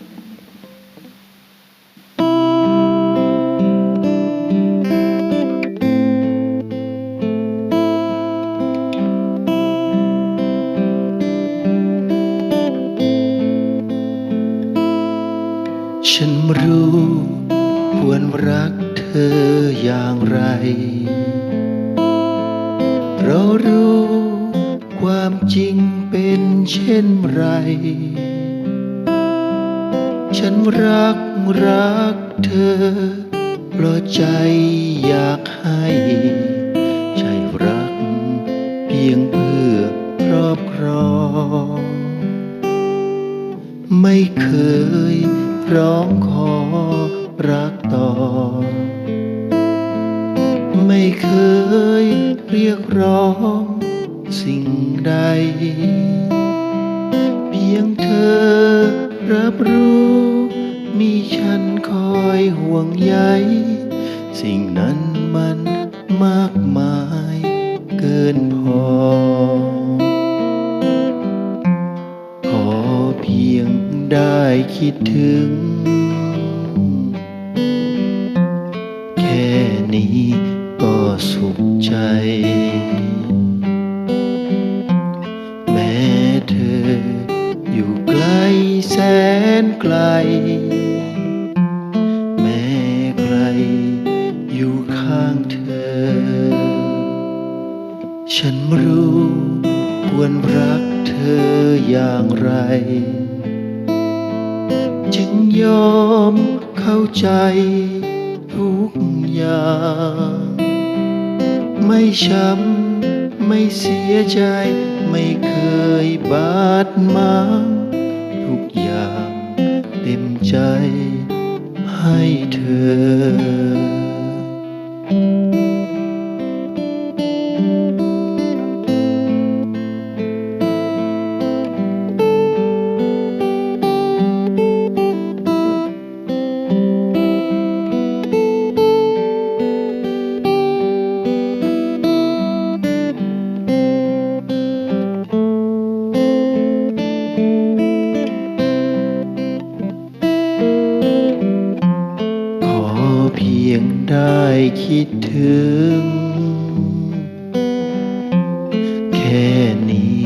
ฉันรู้ควรรักเธออย่างไร เรารู้ความจริงเป็นเช่นไร ฉันรักรักเธอ เพราะใจอยากให้ใช่รักเพียงเพื่อครอบครอง ไม่เคยร้องขอรักต่อ ไม่เคยเรียกร้องสิ่งใด เพียงเธอรับรู้ คอยห่วงใยสิ่งนั้นมันมากมายเกินพอ ขอเพียงได้คิดถึง แค่นี้ก็สุขใจ แม้เธออยู่ไกลแสนไกล ฉันรู้ควรรักเธออย่างไร จึงยอมเข้าใจทุกอย่าง ไม่ช้ำไม่เสียใจ ไม่เคยบาดหมางทุกอย่างเต็มใจให้เธอ เพียงได้คิดถึง แค่นี้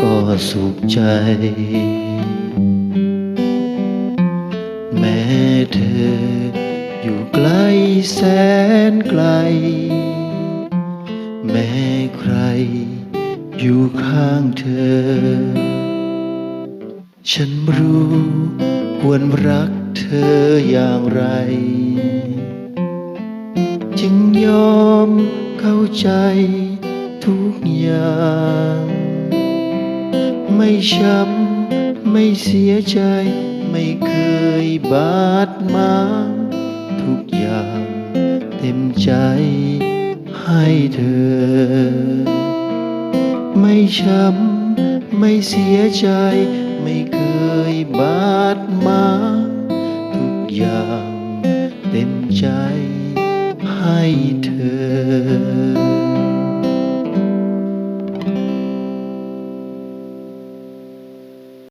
ก็สุขใจ แม้เธออยู่ไกลแสนไกล แม้ใครอยู่ข้างเธอฉันรู้ควรรักเธออย่างไร จึงยอมเข้าใจทุกอย่าง ไม่ช้ำไม่เสียใจ ไม่เคยบาดหมางทุกอย่าง เต็มใจให้เธอ ไม่ช้ำไม่เสียใจ ไม่เคยบาดหมางทุกอย่าง